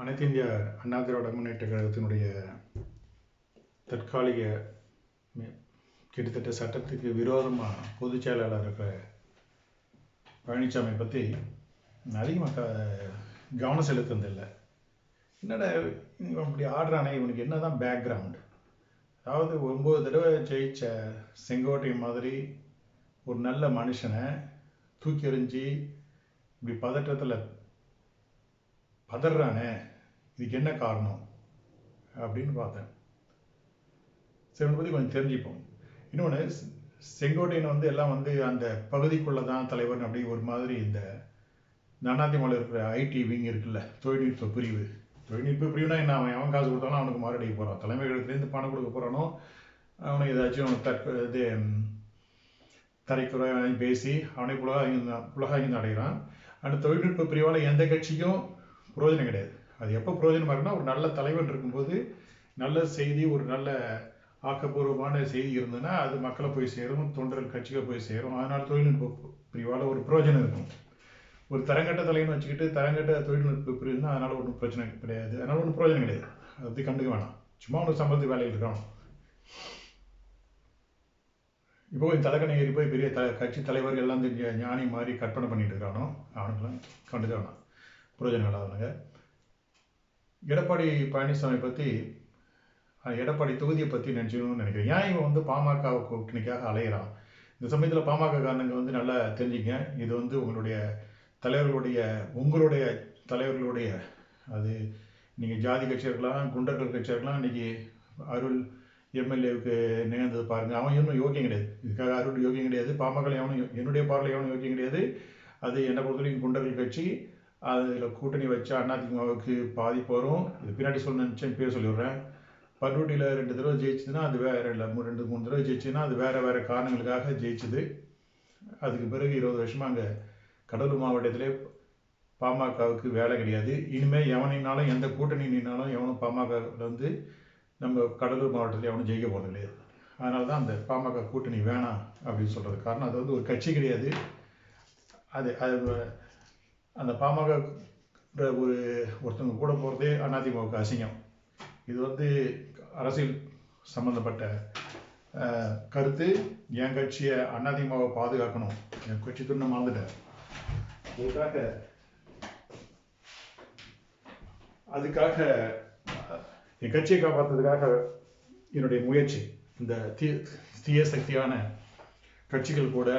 அனைத்து இந்திய அண்ணா திராவிட முன்னேற்ற கழகத்தினுடைய தற்காலிக கிட்டத்தட்ட சட்டத்துக்கு விரோதமாக பொதுச் செயலாளர் இருக்கிற பழனிசாமி பற்றி அதிகமாக கவனம் செலுத்தினதில்லை. என்னடா இவன் இப்படி ஆடுறானே இவனுக்கு என்ன தான் பேக்ரவுண்டு அதாவது ஒம்பது தடவை ஜெயிச்ச செங்கோட்டை மாதிரி ஒரு நல்ல மனுஷனை தூக்கி எறிஞ்சு இப்படி பதற்றத்தில் பதறானே இதுக்கு என்ன காரணம்? அப்படின்னு பார்த்தேன். சரி பற்றி கொஞ்சம் தெரிஞ்சுப்போம். இன்னொன்று செங்கோட்டையன் வந்து எல்லாம் வந்து அந்த பகுதிக்குள்ளே தான் தலைவர்னு அப்படி ஒரு மாதிரி இந்த அதிமுகவில் இருக்கிற ஐடி விங் இருக்குல்ல தொழில்நுட்ப பிரிவு. தொழில்நுட்ப பிரிவுனா என்ன? அவன் அவன் காசு கொடுத்தாலும் அவனுக்கு மாரடிக்க போகிறான் தலைமை கழகத்துலேருந்து பணம் கொடுக்க போகிறானோ அவனுக்கு ஏதாச்சும் தற்ப இது ம், தரைக்குறை பேசி அவனை புலகாங்கி புலகாங்கி அடைகிறான் அந்த தொழில்நுட்ப பிரிவால் எந்த கட்சிக்கும் பிரயோஜனம் கிடையாது. அது எப்போ பிரயோஜனமாக இருக்குன்னா ஒரு நல்ல தலைவன் இருக்கும்போது நல்ல செய்தி ஒரு நல்ல ஆக்கப்பூர்வமான செய்தி இருந்ததுன்னா அது மக்களை போய் சேரும் தொண்டர்கள் கட்சிகள் போய் சேரும். அதனால் தொழில்நுட்ப பிரிவால் ஒரு பிரயோஜனம் இருக்கும். ஒரு தரங்கட்ட தலைன்னு வச்சுக்கிட்டு தரங்கட்ட தொழில்நுட்ப பிரிவுனா அதனால் ஒன்றும் பிரச்சனை கிடையாது. அதனால் ஒன்றும் பிரயோஜனம் கிடையாது. அதை பற்றி கண்டுக்க வேணாம். சும்மா ஒன்று சம்பளத்து வேலையில் இருக்கான் இப்போ கொஞ்சம் தலைக்கணை ஏறி போய் பெரிய த கட்சி தலைவர்கள் எல்லாம் ஞானி மாதிரி கற்பனை பண்ணிட்டு இருக்கானோ? அவனுக்கெல்லாம் கண்டுக்க வேணாம். பிரயோஜனம் எடப்பாடி பழனிசாமி பற்றி எடப்பாடி தொகுதியை பற்றி நினச்சிக்கணும்னு நினைக்கிறேன். ஏன் இவன் வந்து பாமக கூட்டணிக்காக அலையிறான்? இந்த சமயத்தில் பாமக காரணங்க வந்து நல்லா தெரிஞ்சுங்க இது வந்து உங்களுடைய தலைவர்களுடைய உங்களுடைய தலைவர்களுடைய அது நீங்கள் ஜாதி கட்சியாக இருக்கலாம் குண்டர்கள் கட்சியாக இருக்கலாம் இன்னைக்கு அருள் எம்எல்ஏவுக்கு நிகழ்ந்தது பாருங்கள் அவன் இன்னும் யோக்கியம் கிடையாது. இதுக்காக அருள் யோக்கியம் கிடையாது. பாமக எவனும் என்னுடைய பார்வையில் எவனும் யோக்கியம் கிடையாது. அது என்னை பொறுத்தவரைக்கும் குண்டர்கள் கட்சி அதில் கூட்டணி வச்சா அதிமுகவுக்கு பாதிப்பு வரும். இது பின்னாடி சொல்ல நினச்சேன் பேர் சொல்லிடுறேன். பண்ருட்டியில் ரெண்டு தடவை ஜெயிச்சதுன்னா அது வேற இல்லை. ரெண்டு மூணு தடவை ஜெயிச்சுன்னா அது வேற வேற காரணங்களுக்காக ஜெயிச்சது. அதுக்கு பிறகு இருபது வருஷமா அங்கே கடலூர் மாவட்டத்திலே பாமகவுக்கு வேலை கிடையாது. இனிமேல் எவனினாலும் எந்த கூட்டணி நின்னாலும் எவனும் பாமகவில் வந்து நம்ம கடலூர் மாவட்டத்தில் எவனும் ஜெயிக்க போகிறது கிடையாது. அதனால தான் அந்த பாமக கூட்டணி வேணாம் அப்படின்னு சொல்கிறது காரணம் அது வந்து ஒரு கட்சி கிடையாது. அது அது அந்த பாமக ஒரு ஒருத்தவங்க கூட போகிறதே அதிமுக அசிங்கம். இது வந்து அரசியல் சம்மந்தப்பட்ட கருத்து. என் கட்சியை அதிமுக பாதுகாக்கணும். என் கட்சி துண்ண மறந்துட்டேன். அதுக்காக அதுக்காக என் கட்சியை காப்பாற்றுறதுக்காக என்னுடைய முயற்சி. இந்த தீ தீய சக்தியான கட்சிகள் கூட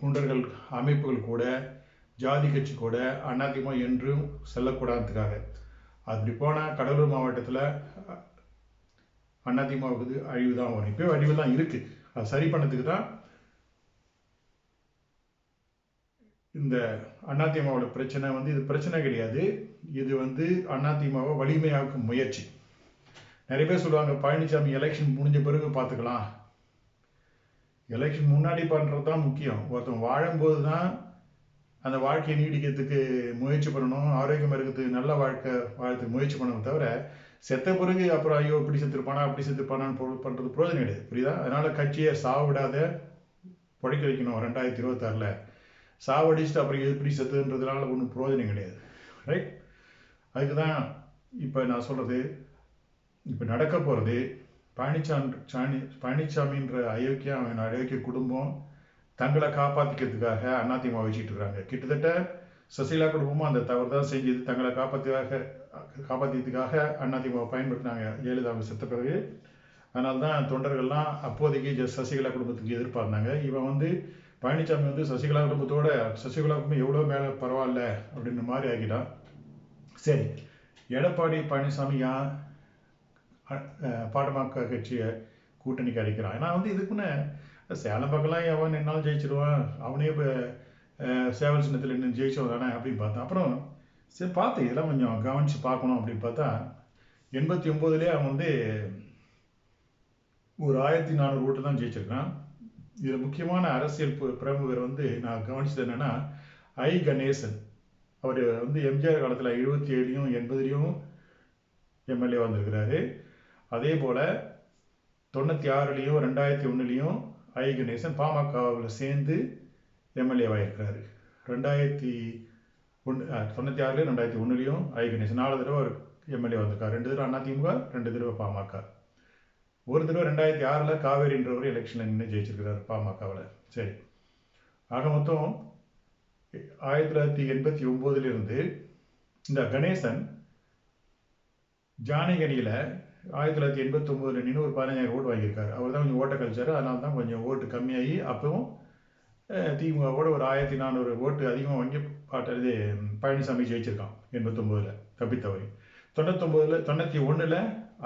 குண்டர்கள் அமைப்புகள் கூட ஜாதி கட்சி கூட அதிமுக என்றும் செல்லக்கூடாதுக்காக. அப்படி போனால் கடலூர் மாவட்டத்தில் அதிமுகவுக்கு அழிவு தான் வரும். இப்போ அழிவு தான் இருக்குது அது சரி பண்ணதுக்கு தான் இந்த அதிமுகவோட பிரச்சனை வந்து இது பிரச்சனை கிடையாது. இது வந்து அதிமுகவை வலிமையாக்கும் முயற்சி. நிறைய பேர் சொல்லுவாங்க பழனிசாமி எலெக்ஷன் முடிஞ்ச பிறகு பார்த்துக்கலாம். எலெக்ஷன் முன்னாடி பண்ணுறது தான் முக்கியம். ஒருத்தன் வாழும்போது தான் அந்த வாழ்க்கையை நீடிக்கிறதுக்கு முயற்சி பண்ணணும் ஆரோக்கியமாக இருக்கிறதுக்கு நல்ல வாழ்க்கை வாழறதுக்கு முயற்சி பண்ணணும் தவிர செத்த பிறகு அப்புறம் ஐயோ இப்படி செத்துருப்பானா அப்படி செத்துருப்பானான்னு பொ- பண்ணுறது பிரயோஜனம் கிடையாது புரியுதா? அதனால் கட்சியை சாவிடாத விடாத பழைக்க வைக்கணும் ரெண்டாயிரத்தி இருபத்தாறில். சாவடிச்சுட்டு அப்புறம் எப்படி செத்துன்றதுனால ஒன்றும் பிரயோஜனம் கிடையாது. ரைட் அதுக்கு தான் இப்போ நான் சொல்கிறது இப்போ நடக்க போகிறது பழனிசாமி சாணி பழனிசாமின்ற அயோக்கியா அவன் அயோக்கிய குடும்பம் தங்களை காப்பாற்றிக்கிறதுக்காக அதிமுக வச்சுட்டு இருக்காங்க. கிட்டத்தட்ட சசிகலா குடும்பமும் அந்த தவறு தான் செஞ்சது. தங்களை காப்பாற்றுக்காக காப்பாற்றியதுக்காக அதிமுக பயன்படுத்தினாங்க. ஜெயலலிதா அவங்க செத்த பிறகு. அதனால தான் தொண்டர்கள்லாம் அப்போதைக்கு ஜ- சசிகலா குடும்பத்துக்கு எதிர்பார்த்தாங்க இவன் வந்து பழனிசாமி வந்து சசிகலா குடும்பத்தோட சசிகலா குடும்பம் எவ்வளோ மேலே பரவாயில்ல அப்படின்ற மாதிரி ஆகிட்டான் சரி. எடப்பாடி பழனிசாமி ஏன் பாடமாக்க கட்சியை கூட்டணிக்கு அடிக்கிறான் ஏன்னா வந்து இதுக்குன்னு சேலம் பக்கம்லாம் எவன் நின்னாலும் ஜெயிச்சிருவான். அவனே இப்போ சேவல் சின்னத்தில் நின்று ஜெயிச்சவன் தானே அப்படின்னு பார்த்தேன் அப்புறம் சரி பார்த்து இதெல்லாம் கொஞ்சம் கவனித்து பார்க்கணும் அப்படின்னு பார்த்தா எண்பத்தி ஒம்போதுலேயே அவன் வந்து ஒரு ஆயிரத்தி நானூறு ஓட்டு தான் ஜெயிச்சிருக்கான். இதில் முக்கியமான அரசியல் பிரமுகர் வந்து நான் கவனிச்சது என்னென்னா ஐ. கணேசன். அவர் வந்து எம்ஜிஆர் காலத்தில் எழுபத்தி ஏழுலையும் எண்பதுலேயும் எம்எல்ஏ வந்திருக்கிறாரு. அதே போல் தொண்ணூற்றி ஆறுலேயும் ரெண்டாயிரத்தி ஒன்றுலேயும் ஐ கணேசன் பாமகவில் சேர்ந்து எம்எல்ஏவாக இருக்கிறாரு ரெண்டாயிரத்தி ஒன்று தொண்ணூற்றி ஆறுலேயும் ரெண்டாயிரத்தி ஒன்றுலேயும் ஐ கணேசன் நாலு தடவை அவர் எம்எல்ஏ வந்திருக்கார். ரெண்டு தடவை அதிமுக ரெண்டு தடவை பாமக. ஒரு தடவை ரெண்டாயிரத்தி ஆறில் காவேரின்றவர் எலெக்ஷனில் நின்று ஜெயிச்சிருக்கிறார் பாமகவில். சரி. ஆக மொத்தம் ஆயிரத்தி தொள்ளாயிரத்தி எண்பத்தி ஒம்போதுலேருந்து இந்த கணேசன் ஜானகனியில் ஆயிரத்தி தொள்ளாயிரத்தி எண்பத்தி ஒம்போதில் நின்று ஒரு பதினஞ்சாயிரம் ஓட்டு வாங்கியிருக்காரு. அவர் தான் கொஞ்சம் ஓட்ட கழிச்சார். அதனால தான் கொஞ்சம் ஓட்டு கம்மியாகி அப்பவும் திமுகவோட ஒரு ஆயிரத்தி நானூறு ஓட்டு அதிகமாக வாங்கி பாட்டு பழனிசாமி ஜெயிச்சிருக்கான் எண்பத்தொம்போதில் தப்பித்தவரி தொண்ணூத்தொம்போதில் தொண்ணூற்றி ஒன்றில்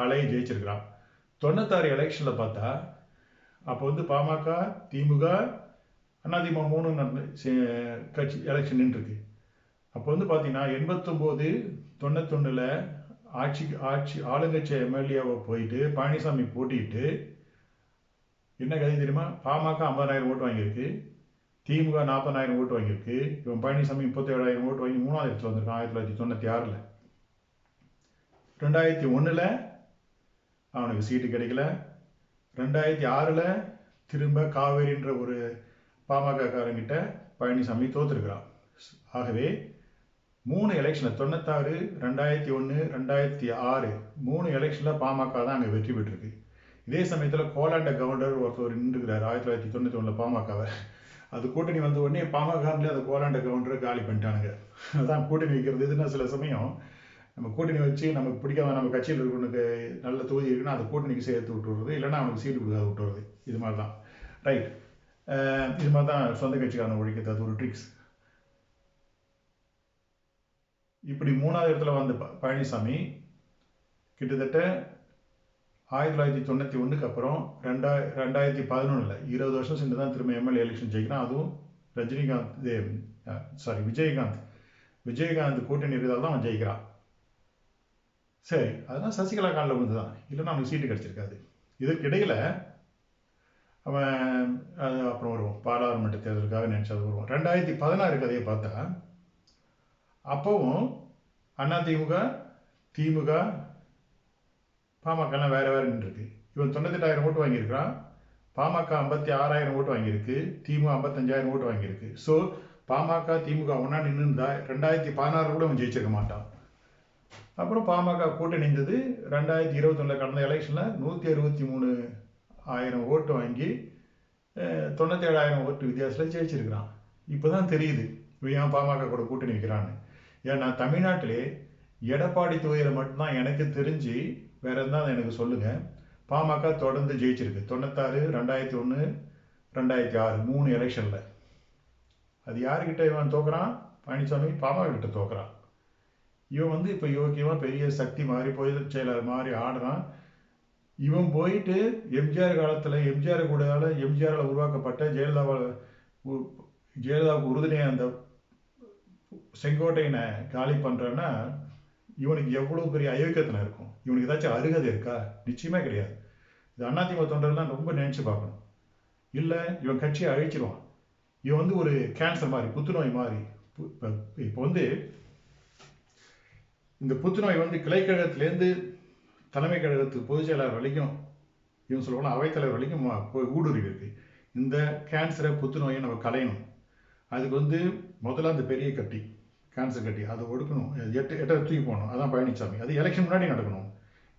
அலை ஜெயிச்சிருக்கிறான். தொண்ணூத்தாறு எலெக்ஷனில் பார்த்தா அப்போ வந்து பாமக திமுக அதிமுக மூணு நடந்து கட்சி எலெக்ஷன் நின்றுருக்கு. அப்போ வந்து பார்த்தீங்கன்னா எண்பத்தொம்போது தொண்ணூத்தொன்னில் ஆட்சி ஆட்சி ஆளுங்கட்சி எம்எல்ஏவை போயிட்டு பழனிசாமி போட்டிட்டு என்ன கதை தெரியுமா? பாமக ஐம்பதாயிரம் ஓட்டு வாங்கியிருக்கு. திமுக நாற்பதாயிரம் ஓட்டு வாங்கியிருக்கு. இவன் பழனிசாமி முப்பத்தேழாயிரம் ஓட்டு வாங்கி மூணாவது இடத்துல வந்திருக்கான் ஆயிரத்தி தொள்ளாயிரத்தி தொண்ணூற்றி ஆறில். ரெண்டாயிரத்தி ஒன்றில் அவனுக்கு சீட்டு கிடைக்கல. ரெண்டாயிரத்தி ஆறில் திரும்ப காவேரின்ற ஒரு பாமக காரங்கிட்ட பழனிசாமி தோத்துருக்கிறான். ஆகவே மூணு எலெக்ஷனில் தொண்ணூத்தாறு ரெண்டாயிரத்தி ஒன்று ரெண்டாயிரத்தி ஆறு மூணு எலெக்ஷனில் பாமக தான் அங்கே வெற்றி பெற்றிருக்கு. இதே சமயத்தில் கோலாண்ட கவர்னர் ஒருத்தர் நின்றுக்கிறார் ஆயிரத்தி தொள்ளாயிரத்தி தொண்ணூற்றி ஒன்றில் பாமகவை. அது கூட்டணி வந்த உடனே பாமகன்ல அந்த கோலாண்ட கவுண்டரை காலி பண்ணிட்டானுங்க. அதான் கூட்டணி வைக்கிறது. இதுன்னா சில சமயம் நம்ம கூட்டணி வச்சு நமக்கு பிடிக்காத நம்ம கட்சியில் இருக்கிறவனுக்கு நல்ல தொகுதி இருக்குன்னா அந்த கூட்டணிக்கு சேர்த்து விட்டுறது இல்லைன்னா அவனுக்கு சீட்டு கொடுக்காத விட்டுறது. இது மாதிரி தான் ரைட் இது மாதிரி தான் சொந்த கட்சிக்காரன் ஒழிக்கிறது அது ஒரு ட்ரிக்ஸ் இப்படி மூணாவது இடத்துல வந்த பழனிசாமி கிட்டத்தட்ட ஆயிரத்தி தொள்ளாயிரத்தி தொண்ணூற்றி ஒன்றுக்கு அப்புறம் ரெண்டா ரெண்டாயிரத்தி பதினொன்றில் இருபது வருஷம் சென்று தான் திரும்ப எம்எல்ஏ எலெக்ஷன் ஜெயிக்கிறான். அதுவும் ரஜினிகாந்த் சாரி விஜயகாந்த். விஜயகாந்த் கூட்டணி இருந்தால் தான் அவன் ஜெயிக்கிறான். சரி அதெல்லாம் சசிகலா காலில் வந்து தான் இல்லைன்னா அவனுக்கு சீட்டு கிடச்சிருக்காது. இதற்கிடையில் அவன் அது அப்புறம் வருவோம். பாராளுமன்ற தேர்தலுக்காக நினச்சது வருவோம். ரெண்டாயிரத்தி பதினாறு கதையை பார்த்தா அப்போவும் அதிமுக திமுக பாமகலாம் வேறு வேறு நின்றுருக்கு. இவன் தொண்ணூத்தெட்டாயிரம் ஓட்டு வாங்கியிருக்கிறான். பாமக ஐம்பத்தி ஆறாயிரம் ஓட்டு வாங்கியிருக்கு. திமுக ஐம்பத்தஞ்சாயிரம் ஓட்டு வாங்கியிருக்கு. ஸோ பாமக திமுக ஒன்றா நின்றுருந்தா ரெண்டாயிரத்தி பதினாறு கூட அவன் ஜெயிச்சிருக்க மாட்டான். அப்புறம் பாமக கூட்டணி நின்றது ரெண்டாயிரத்தி இருபத்தொன்னில் கடந்த எலெக்ஷனில் நூற்றி அறுபத்தி மூணு ஆயிரம் ஓட்டு வாங்கி தொண்ணூற்றி ஏழாயிரம் ஓட்டு வித்தியாசத்தில் ஜெயிச்சிருக்கிறான். இப்போ தான் தெரியுது இவன் ஏன் பாமக கூட கூட்டணி வைக்கிறான்னு. ஏன்னா தமிழ்நாட்டிலே எடப்பாடி தொகுதியில் மட்டும்தான் எனக்கு தெரிஞ்சு வேற இருந்தால் எனக்கு சொல்லுங்கள் பாமக தொடர்ந்து ஜெயிச்சிருக்கு. தொண்ணூத்தாறு ரெண்டாயிரத்தி ஒன்று ரெண்டாயிரத்தி ஆறு மூணு எலெக்ஷனில். அது யாருக்கிட்ட இவன் தோக்குறான்? பழனிசாமி பாமக கிட்ட தோக்குறான். இவன் வந்து இப்போ யோக்கியமாக பெரிய சக்தி மாதிரி போய் செயலர் மாதிரி ஆடுறான். இவன் போயிட்டு எம்ஜிஆர் காலத்தில் எம்ஜிஆர் கூடயால் எம்ஜிஆரால் உருவாக்கப்பட்ட ஜெயலலிதாவால் ஜெயலலிதாவுக்கு உறுதுணையாக அந்த செங்கோட்டையனை காலி பண்ணுறேன்னா இவனுக்கு எவ்வளோ பெரிய அயோக்கியத்தனம் இருக்கும்? இவனுக்கு ஏதாச்சும் அருகதை இருக்கா? நிச்சயமே கிடையாது. இது அதிமுக தொண்டர்லாம் ரொம்ப நினச்சி பார்க்கணும். இல்லை இவன் கட்சியை அழிச்சிருவான். இவன் வந்து ஒரு கேன்சர் மாதிரி புத்துநோய் மாதிரி. இப்போ வந்து இந்த புத்துநோய் வந்து கிளைக்கழகத்திலேருந்து தலைமை கழகத்துக்கு பொதுச் செயலாளர் வரைக்கும் இவன் சொல்லுவாங்கன்னா அவைத்தலைவர் வரைக்கும் போய் ஊடுருவி இருக்கு இந்த கேன்சரை புத்துநோயை நம்ம கலையணும் அதுக்கு வந்து முதல்ல அந்த பெரிய கட்டி கேன்சர் கட்டி அதை ஒடுக்கணும். எட்டு எட்டை தூக்கி போகணும் அதான் பழனிசாமி அது எலெக்ஷன் முன்னாடி நடக்கணும்.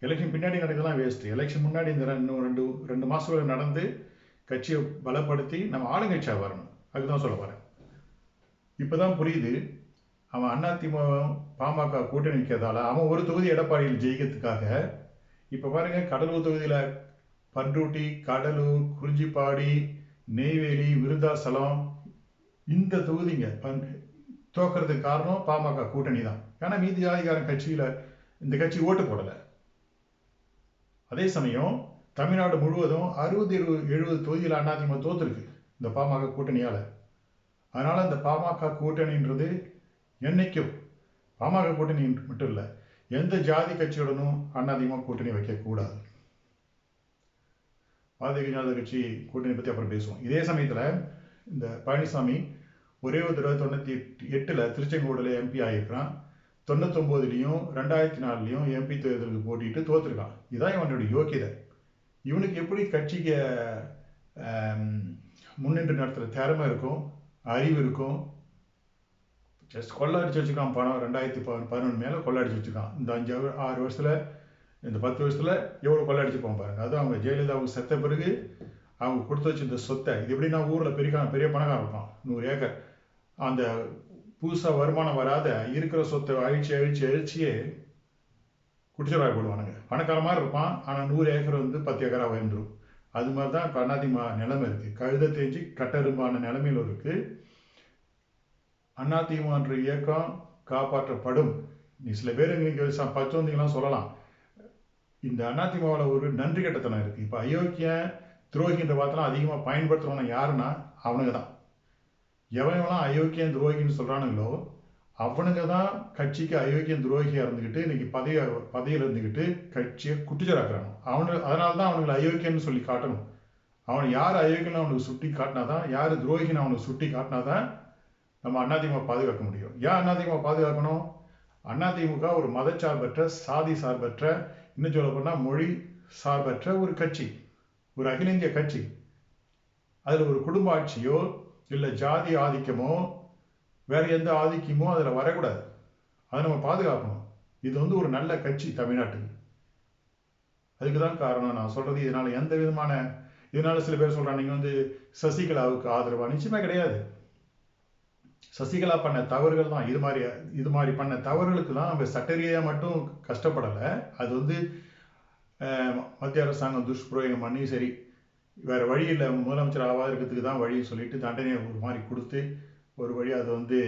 எலெக்ஷன் பின்னாடி நடக்கிறதுலாம் வேஸ்ட்டு எலெக்ஷன் முன்னாடி இந்த ரெண்டு ரெண்டு ரெண்டு மாதம் நடந்து கட்சியை பலப்படுத்தி நம்ம ஆளுங்கட்சியாக வரணும். அதுதான் சொல்ல வரேன் இப்போ தான் புரியுது. அவன் அதிமுக பாமக கூட்டணி வைக்கிறதால அவன் ஒரு தொகுதி எடப்பாடியில் ஜெயிக்கிறதுக்காக இப்போ பாருங்க கடலூர் தொகுதியில் பண்ருட்டி கடலூர் குறிஞ்சிப்பாடி நெய்வேலி விருதாசலம் இந்த தொகுதிங்க தோக்கிறதுக்கு காரணம் பாமக கூட்டணி தான். ஏன்னா மீதி ஜாதிகாரன் கட்சியில் இந்த கட்சி ஓட்டு போடலை. அதே சமயம் தமிழ்நாடு முழுவதும் அறுபது இருபது எழுபது தொகுதியில் அதிமுக தோத்துருக்கு இந்த பாமக கூட்டணியால். அதனால இந்த பாமக கூட்டணின்றது என்னைக்கும் பாமக கூட்டணி மட்டும் இல்லை எந்த ஜாதி கட்சியுடனும் அதிமுக கூட்டணி வைக்கக்கூடாது பாரதிய ஜனதா கட்சி கூட்டணி பற்றி அப்புறம் பேசுவோம். இதே சமயத்தில் இந்த பழனிசாமி ஒரே ஒரு தடவை தொண்ணூற்றி எட்டு எட்டில் திருச்செங்கோடில் எம்பி ஆகியிருக்கிறான் தொண்ணூத்தொம்போதுலேயும் ரெண்டாயிரத்தி நாலுலேயும் எம்பி தேர்தலுக்கு போட்டிட்டு தோத்துருக்கான். இதான் இவனுடைய யோக்கியதை. இவனுக்கு எப்படி கட்சிக்கு முன்னின்று நடத்துகிற திறமை இருக்கும் அறிவு இருக்கும்? ஜஸ்ட் கொள்ளடிச்சு வச்சுக்கான் பணம். ரெண்டாயிரத்தி பதினொன்று மேலே கொள்ளடிச்சு வச்சுக்கான். இந்த அஞ்சு ஆறு- வருஷத்தில் இந்த பத்து வருஷத்தில் எவ்வளோ கொள்ளடிச்சுப்பான் பாருங்க. அதுவும் அவங்க ஜெயலலிதா அவங்க செத்த பிறகு அவங்க கொடுத்து வச்சிருந்த சொத்தை இது எப்படின்னா ஊரில் பெரிய பெரிய பணக்காரன் இருப்பான். நூறு ஏக்கர். அந்த புதுசாக வருமானம் வராத இருக்கிற சொத்தை அழிச்சு அழிச்சு அழிச்சியே குடிச்சராக போடுவானுங்க. பணக்கார மாதிரி இருப்பான் ஆனால் நூறு ஏக்கர் வந்து பத்து ஏக்கராக உயர்ந்துடும் அது மாதிரி தான் இப்போ அதிமுக நிலைமை இருக்குது கழுத தேஞ்சு கட்டரும்பான நிலைமையில் இருக்குது அதிமுகன்ற இயக்கம் காப்பாற்றப்படும். நீ சில பேர் நீங்கள் பச்சோந்திங்கெல்லாம் சொல்லலாம். இந்த அதிமுகவில் ஒரு நன்றி கட்டத்தனம் இருக்குது இப்போ அயோக்கியன் துரோகின்ற வார்த்தைலாம் அதிகமாக பயன்படுத்துறவன யாருன்னா அவனுங்க தான் எவனெல்லாம் அயோக்கியம் துரோகின்னு சொல்கிறானுங்களோ அவனுங்க தான் கட்சிக்கு அயோக்கியம் துரோகியாக இருந்துக்கிட்டு இன்னைக்கு பதவி பதவியில் இருந்துக்கிட்டு கட்சியை குட்டிச்சராக்குறாங்க. அவனு அதனால தான் அவனுங்களை அயோக்கியம்னு சொல்லி காட்டணும். அவன் யார் அயோக்கியன்னு அவனுக்கு சுட்டி காட்டினாதான் யார் துரோகின்னு அவனுக்கு சுட்டி காட்டினாதான் நம்ம அதிமுக பாதுகாக்க முடியும். ஏன் அதிமுக பாதுகாக்கணும்? அதிமுக ஒரு மதச்சார்பற்ற சாதி சார்பற்ற இன்னும் சொல்ல போனால் மொழி சார்பற்ற ஒரு கட்சி. ஒரு அகில இந்திய கட்சி. அதில் ஒரு குடும்ப ஆட்சியோ இல்லை ஜாதி ஆதிக்கமோ வேற எந்த ஆதிக்கமோ அதில் வரக்கூடாது. அதை நம்ம பாதுகாக்கணும். இது வந்து ஒரு நல்ல கட்சி தமிழ்நாட்டுக்கு அதுக்கு தான் காரணம். நான் சொல்றது இதனால எந்த விதமான இதனால சில பேர் சொல்றாங்க நீங்க வந்து சசிகலாவுக்கு ஆதரவா? நிச்சயமா கிடையாது. சசிகலா பண்ண தவறுகள் தான். இது மாதிரி இது மாதிரி பண்ண தவறுகளுக்கு தான் நம்ம சட்டரீதியா மட்டும் கஷ்டப்படலை. அது வந்து மத்திய அரசாங்கம் துஷ்பிரயோகம் பண்ணி சரி வேறு வழி இல்லை. முதலமைச்சர் ஆவாதற்கு தான் வழின்னு சொல்லிட்டு தண்டனையை ஒரு மாதிரி கொடுத்து ஒரு வழி அது வந்து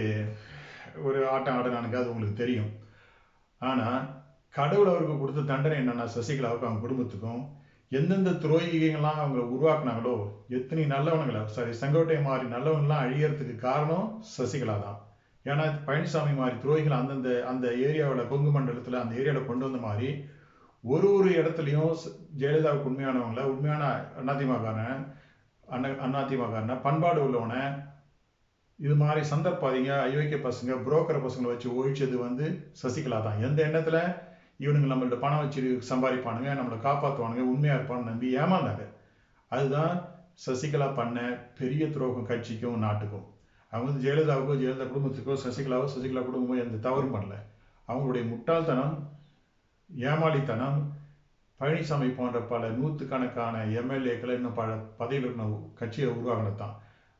ஒரு ஆட்டம் ஆடினானுங்க அது உங்களுக்கு தெரியும். ஆனால் கடவுள் அவருக்கு கொடுத்த தண்டனை என்னன்னா சசிகலாவுக்கும் அவங்க குடும்பத்துக்கும் எந்தெந்த துரோகிகள்லாம் அவங்க உருவாக்குனாங்களோ எத்தனை நல்லவனுங்களை சாரி செங்கோட்டை மாதிரி நல்லவங்களாம் அழியறதுக்கு காரணம் சசிகலா தான். ஏன்னா பழனிசாமி மாதிரி துரோகிகள் அந்தந்த அந்த ஏரியாவில் கொங்கு மண்டலத்தில் அந்த ஏரியாவில் கொண்டு வந்த மாதிரி ஒரு ஒரு இடத்துலையும் ஜெயலலிதாவுக்கு உண்மையானவங்கள உண்மையான அதிமுககாரன் அண்ணா அதிமுககாரனை பண்பாடு உள்ளவனை இது மாதிரி சந்தர்ப்பாதிங்க அயோக்கிய பசங்க புரோக்கர் பசங்களை வச்சு ஒழிச்சது வந்து சசிகலா தான். எந்த எண்ணத்தில்? இவனுங்க நம்மள்ட்ட பணம் வச்சு சம்பாதிப்பானுங்க நம்மளை காப்பாற்றுவானுங்க உண்மையாக இருப்பான்னு நம்பி ஏமாந்தாங்க. அதுதான் சசிகலா பண்ண பெரிய துரோகம் கட்சிக்கும் நாட்டுக்கும். அவங்க வந்து ஜெயலலிதாவுக்கோ ஜெயலலிதா குடும்பத்துக்கோ சசிகலாவோ சசிகலா குடும்பமோ எந்த தவறும் பண்ணல. அவங்களுடைய முட்டாள்தனம் ஏமாளித்தனம் பழனிசாமி போன்ற பல நூற்றுக்கணக்கான எம்எல்ஏக்களை இன்னும் பல பதவியில் இருக்கணும் கட்சியை உருவாக்கினது தான்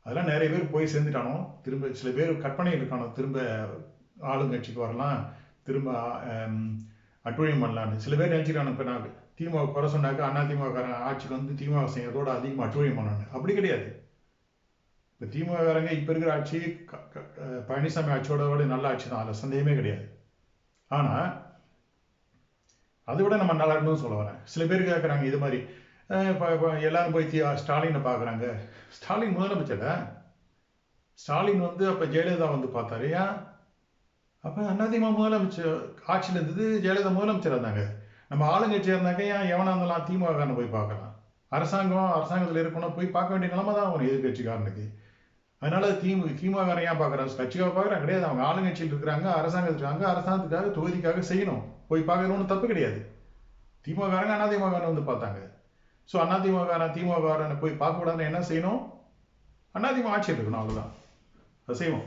அதெல்லாம் நிறைய பேர் போய் சேர்ந்துட்டானோ திரும்ப சில பேர் கற்பனையில் இருக்கானோ திரும்ப ஆளுங்கட்சிக்கு வரலாம் திரும்ப ஆம், அட்டுழியம் பண்ணலான்னு சில பேர் நினச்சிக்கிறானு இப்போ நான் திமுக குறை சொன்னாக்க அண்ணா திமுககாரன் ஆட்சிக்கு வந்து திமுக செய்யறதோட அதிகமாக அட்டுழியம் பண்ணணும் அப்படி கிடையாது. இப்போ திமுககாரங்க இப்போ இருக்கிற ஆட்சி க- பழனிசாமி ஆட்சியோட விட நல்ல ஆட்சி தான் அதில் சந்தேகமே கிடையாது. ஆனால் அதை விட நம்ம நல்லா இருக்கணும்னு சொல்ல வரேன். சில பேர் கேட்குறாங்க இது மாதிரி இப்போ எல்லாரும் போய் ஸ்டாலினை பார்க்குறாங்க ஸ்டாலின் முதலமைச்சர் ஸ்டாலின் வந்து அப்போ ஜெயலலிதா வந்து பார்த்தாரு. ஏன்? அப்போ அதிமுக முதலமைச்சர் ஆட்சியில் இருந்தது ஜெயலலிதா முதலமைச்சர் இருந்தாங்க. நம்ம ஆளுங்கட்சியாக இருந்தாங்க ஏன் எவனா இருந்தாலும் திமுககாரனை போய் பார்க்கலாம். அரசாங்கம் அரசாங்கத்தில் இருக்கணும் போய் பார்க்க வேண்டிய நிலைமை தான் அவன் எதிர்கட்சிக்காரனுக்கு அதனால திமுக திமுககாரன் ஏன் பார்க்குறான் கட்சிக்காக பார்க்குறான் கிடையாது. அவங்க ஆளுங்கட்சியில் இருக்கிறாங்க அரசாங்கத்தில் இருக்காங்க அரசாங்கத்துக்காக தொகுதிக்காக செய்யணும். போய் பார்க்கறது தப்பு கிடையாது. திமுககாரங்க வேற வந்து பார்த்தாங்க. ஸோ அதிமுககாரன் வேறன்னு போய் பார்க்கக்கூடாதுன்னு என்ன செய்யணும்? அதிமுக ஆட்சி எடுக்கணும் அவ்வளோதான் அதை செய்வோம்.